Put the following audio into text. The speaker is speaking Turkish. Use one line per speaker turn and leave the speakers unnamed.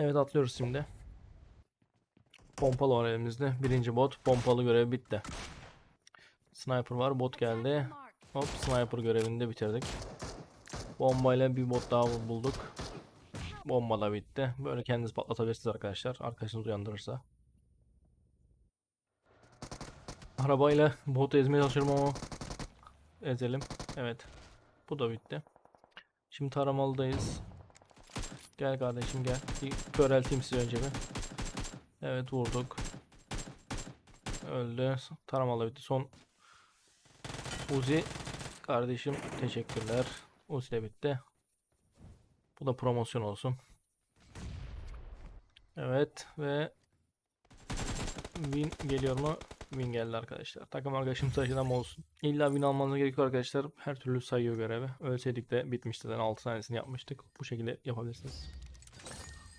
Evet atlıyoruz şimdi. Pompalı var elimizde. Birinci bot. Pompalı görev bitti. Sniper var. Bot geldi. Hop sniper görevini de bitirdik. Bombayla bir bot daha bulduk. Bomba da bitti. Böyle kendiniz patlatabilirsiniz arkadaşlar. Arkadaşınız uyandırırsa. Arabayla botu ezmeye çalışıyorum ama ezelim. Evet. Bu da bitti. Şimdi taramalıdayız. Gel kardeşim gel. Bir körelteyim sizi önce bir. Evet vurduk. Öldü. Taramalı bitti. Son Uzi kardeşim teşekkürler. Uzi de bitti. Bu da promosyon olsun. Evet ve Win geliyor mu? Win geldi arkadaşlar. Takım arkadaşım taşıdan olsun. İlla win almanız gerekiyor arkadaşlar. Her türlü sayıyor görevi. Ölseydik de bitmişti. zaten 6 tanesini yapmıştık. Bu şekilde yapabilirsiniz.